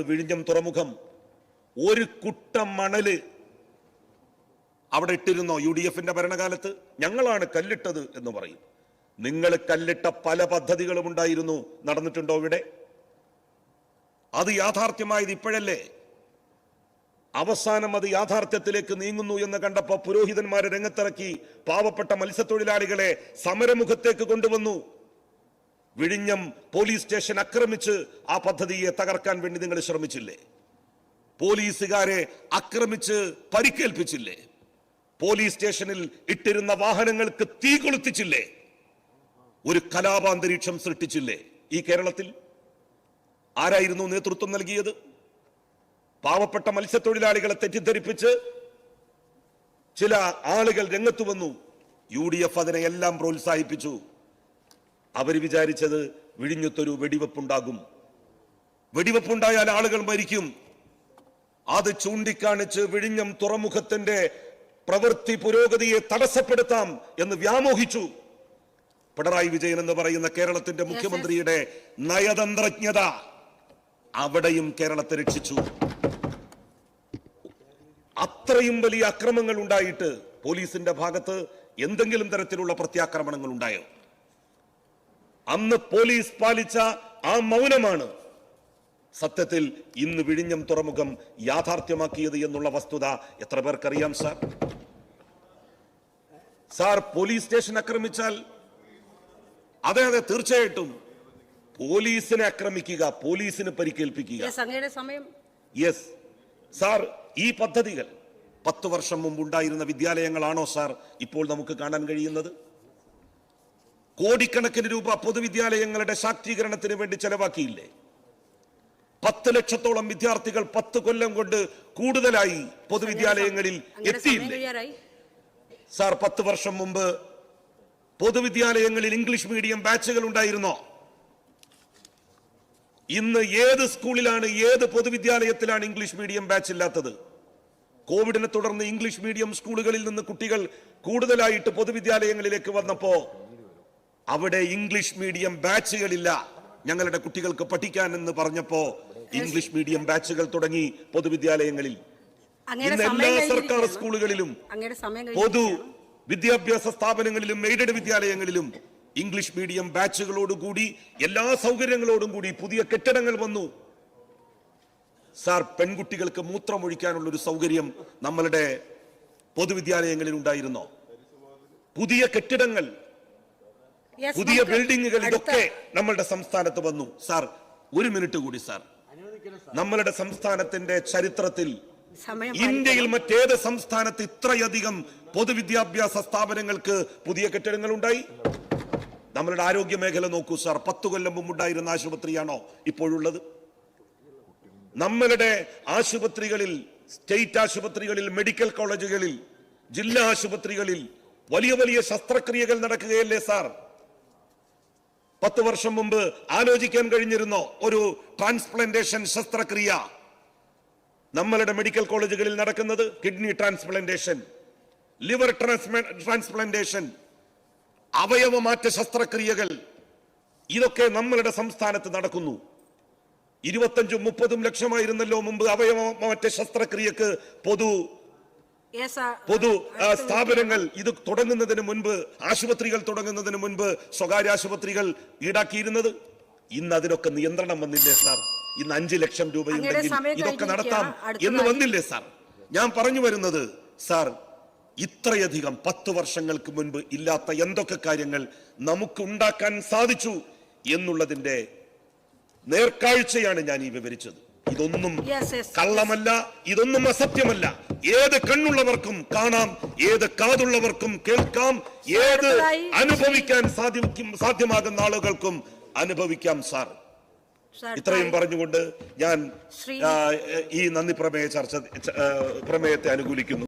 വിഴിഞ്ഞം തുറമുഖം. ഒരു കുട്ടം മണൽ അവിടെ ഇട്ടിരുന്നോ യു ഡി എഫിന്റെ ഭരണകാലത്ത്? ഞങ്ങളാണ് കല്ലിട്ടത് എന്ന് പറയും. നിങ്ങൾ കല്ലിട്ട പല പദ്ധതികളും ഉണ്ടായിരുന്നു. നടന്നിട്ടുണ്ടോ ഇവിടെ? അത് യാഥാർത്ഥ്യമായത് ഇപ്പോഴല്ലേ? അവസാനം അത് യാഥാർത്ഥ്യത്തിലേക്ക് നീങ്ങുന്നു എന്ന് കണ്ടപ്പോ പുരോഹിതന്മാരെ രംഗത്തിറക്കി പാവപ്പെട്ട മത്സ്യത്തൊഴിലാളികളെ സമരമുഖത്തേക്ക് കൊണ്ടുവന്നു. വിഴിഞ്ഞം പോലീസ് സ്റ്റേഷൻ ആക്രമിച്ച് ആ പദ്ധതിയെ തകർക്കാൻ വേണ്ടി നിങ്ങൾ ശ്രമിച്ചില്ലേ? പോലീസുകാരെ ആക്രമിച്ച് പരിക്കേൽപ്പിച്ചില്ലേ? പോലീസ് സ്റ്റേഷനിൽ ഇട്ടിരുന്ന വാഹനങ്ങൾക്ക് തീ കൊളുത്തിച്ചില്ലേ? ഒരു കലാപാന്തരീക്ഷം സൃഷ്ടിച്ചില്ലേ ഈ കേരളത്തിൽ? ആരായിരുന്നു നേതൃത്വം നൽകിയത്? പാവപ്പെട്ട മത്സ്യത്തൊഴിലാളികളെ തെറ്റിദ്ധരിപ്പിച്ച് ചില ആളുകൾ രംഗത്തു വന്നു. യു ഡി എഫ് അതിനെ എല്ലാം പ്രോത്സാഹിപ്പിച്ചു. അവർ വിചാരിച്ചത് വിഴിഞ്ഞത്തൊരു വെടിവെപ്പുണ്ടാകും. വെടിവെപ്പുണ്ടായാൽ ആളുകൾ മരിക്കും. അത് ചൂണ്ടിക്കാണിച്ച് വിഴിഞ്ഞം തുറമുഖത്തിന്റെ പ്രവൃത്തി പുരോഗതിയെ തടസ്സപ്പെടുത്താം എന്ന് വ്യാമോഹിച്ചു. പിണറായി വിജയൻ എന്ന് പറയുന്ന കേരളത്തിന്റെ മുഖ്യമന്ത്രിയുടെ നയതന്ത്രജ്ഞത അവിടെയും കേരളത്തെ രക്ഷിച്ചു. അത്രയും വലിയ അക്രമങ്ങൾ ഉണ്ടായിട്ട് പോലീസിന്റെ ഭാഗത്ത് എന്തെങ്കിലും തരത്തിലുള്ള പ്രത്യാക്രമണങ്ങൾ ഉണ്ടായോ? അന്ന് പോലീസ് പാലിച്ച ആ മൗനമാണ് സത്യത്തിൽ ഇന്ന് വിഴിഞ്ഞം തുറമുഖം യാഥാർത്ഥ്യമാക്കിയത് എന്നുള്ള വസ്തുത എത്ര പേർക്കറിയാം സാർ? സാർ പോലീസ് സ്റ്റേഷൻ ആക്രമിച്ചാൽ അതെ അതെ തീർച്ചയായിട്ടും. പോലീസിനെ ആക്രമിക്കുക പോലീസിന് പരിക്കേൽപ്പിക്കുക. യെസ് സാർ ഈ പദ്ധതികൾ പത്ത് വർഷം മുമ്പ് ഉണ്ടായിരുന്ന വിദ്യാലയങ്ങളാണോ സാർ ഇപ്പോൾ നമുക്ക് കാണാൻ കഴിയുന്നത്? കോടിക്കണക്കിന് രൂപ പൊതുവിദ്യാലയങ്ങളുടെ ശാക്തീകരണത്തിന് വേണ്ടി ചെലവാക്കിയില്ലേ? പത്ത് ലക്ഷത്തോളം വിദ്യാർത്ഥികൾ പത്ത് കൊല്ലം കൊണ്ട് കൂടുതലായി പൊതുവിദ്യാലയങ്ങളിൽ എത്തിയില്ലേ? സാർ പത്ത് വർഷം മുമ്പ് പൊതുവിദ്യാലയങ്ങളിൽ ഇംഗ്ലീഷ് മീഡിയം ബാച്ചുകൾ ഉണ്ടായിരുന്നോ? ഇന്ന് ഏത് സ്കൂളിലാണ് ഏത് പൊതുവിദ്യാലയത്തിലാണ് ഇംഗ്ലീഷ് മീഡിയം ബാച്ച് ഇല്ലാത്തത്? കോവിഡിനെ തുടർന്ന് ഇംഗ്ലീഷ് മീഡിയം സ്കൂളുകളിൽ നിന്ന് കുട്ടികൾ കൂടുതലായിട്ട് പൊതുവിദ്യാലയങ്ങളിലേക്ക് വന്നപ്പോ അവിടെ ഇംഗ്ലീഷ് മീഡിയം ബാച്ചുകളില്ല. ഞങ്ങളുടെ കുട്ടികൾക്ക് പഠിക്കാൻ എന്ന് പറഞ്ഞപ്പോ ഇംഗ്ലീഷ് മീഡിയം ബാച്ചുകൾ തുടങ്ങി പൊതുവിദ്യാലയങ്ങളിൽ. ഇന്ന് എല്ലാ സർക്കാർ സ്കൂളുകളിലും പൊതു വിദ്യാഭ്യാസ സ്ഥാപനങ്ങളിലും എയ്ഡഡ് വിദ്യാലയങ്ങളിലും ഇംഗ്ലീഷ് മീഡിയം ബാച്ചുകളോടുകൂടി എല്ലാ സൗകര്യങ്ങളോടും കൂടി പുതിയ കെട്ടിടങ്ങൾ വന്നു. സാർ പെൺകുട്ടികൾക്ക് മൂത്രമൊഴിക്കാനുള്ള ഒരു സൗകര്യം നമ്മളുടെ പൊതുവിദ്യാലയങ്ങളിൽ ഉണ്ടായിരുന്നോ? പുതിയ കെട്ടിടങ്ങൾ പുതിയ ബിൽഡിങ്ങുകൾ ഇതൊക്കെ നമ്മളുടെ സംസ്ഥാനത്ത് വന്നു. സാർ ഒരു മിനിറ്റ് കൂടി സാർ. നമ്മളുടെ സംസ്ഥാനത്തിന്റെ ചരിത്രത്തിൽ ഇന്ത്യയിൽ മറ്റേത് സംസ്ഥാനത്ത് ഇത്രയധികം പൊതുവിദ്യാഭ്യാസ സ്ഥാപനങ്ങൾക്ക് പുതിയ കെട്ടിടങ്ങൾ ഉണ്ടായി നമ്മളുടെ ആരോഗ്യ മേഖല നോക്കൂ സാർ. പത്തു കൊല്ലം മുമ്പ് ഉണ്ടായിരുന്ന ആശുപത്രിയാണോ ഇപ്പോഴുള്ളത്? നമ്മളുടെ ആശുപത്രികളിൽ സ്റ്റേറ്റ് ആശുപത്രികളിൽ മെഡിക്കൽ കോളേജുകളിൽ ജില്ലാ ആശുപത്രികളിൽ വലിയ വലിയ ശസ്ത്രക്രിയകൾ നടക്കുകയല്ലേ സാർ? പത്ത് വർഷം മുമ്പ് ആലോചിക്കാൻ കഴിഞ്ഞിരുന്ന ഒരു ട്രാൻസ്പ്ലാന്റേഷൻ ശസ്ത്രക്രിയ. നമ്മളുടെ മെഡിക്കൽ കോളേജുകളിൽ നടക്കുന്നത് കിഡ്നി ട്രാൻസ്പ്ലാന്റേഷൻ ലിവർ ട്രാൻസ്പ്ലാന്റേഷൻ അവയവമാറ്റ ശസ്ത്രക്രിയകൾ. ഇതൊക്കെ നമ്മളുടെ സംസ്ഥാനത്ത് നടക്കുന്നു. ഇരുപത്തഞ്ചും മുപ്പതും ലക്ഷമായിരുന്നല്ലോ മുമ്പ് അവയവമാറ്റ ശസ്ത്രക്രിയക്ക് പൊതു പൊതു സ്ഥാപനങ്ങൾ ഇത് തുടങ്ങുന്നതിന് മുൻപ് ആശുപത്രികൾ തുടങ്ങുന്നതിന് മുൻപ് സ്വകാര്യ ആശുപത്രികൾ ഈടാക്കിയിരുന്നത്? ഇന്ന് അതിനൊക്കെ നിയന്ത്രണം വന്നില്ലേ സാർ? ഇന്ന് അഞ്ചു ലക്ഷം രൂപയുണ്ടെങ്കിൽ ഇതൊക്കെ നടത്താം എന്ന് വന്നില്ലേ സാർ? ഞാൻ പറഞ്ഞു വരുന്നത് സാർ ഇത്രയധികം പത്ത് വർഷങ്ങൾക്ക് മുൻപ് ഇല്ലാത്ത എന്തൊക്കെ കാര്യങ്ങൾ നമുക്ക് ഉണ്ടാക്കാൻ സാധിച്ചു എന്നുള്ളതിന്റെ നേർക്കാഴ്ചയാണ് ഞാൻ ഈ വിവരിച്ചത്. ഇതൊന്നും കള്ളമല്ല ഇതൊന്നും അസത്യമല്ല. ഏത് കണ്ണുള്ളവർക്കും കാണാം ഏത് കാതുള്ളവർക്കും കേൾക്കാം ഏത് അനുഭവിക്കാൻ സാധിക്കും സാധ്യമാകുന്ന ആളുകൾക്കും അനുഭവിക്കാം സാർ. ഇത്രയും പറഞ്ഞുകൊണ്ട് ഞാൻ ഈ നന്ദി പ്രമേയ ചർച്ച പ്രമേയത്തെ അനുകൂലിക്കുന്നു.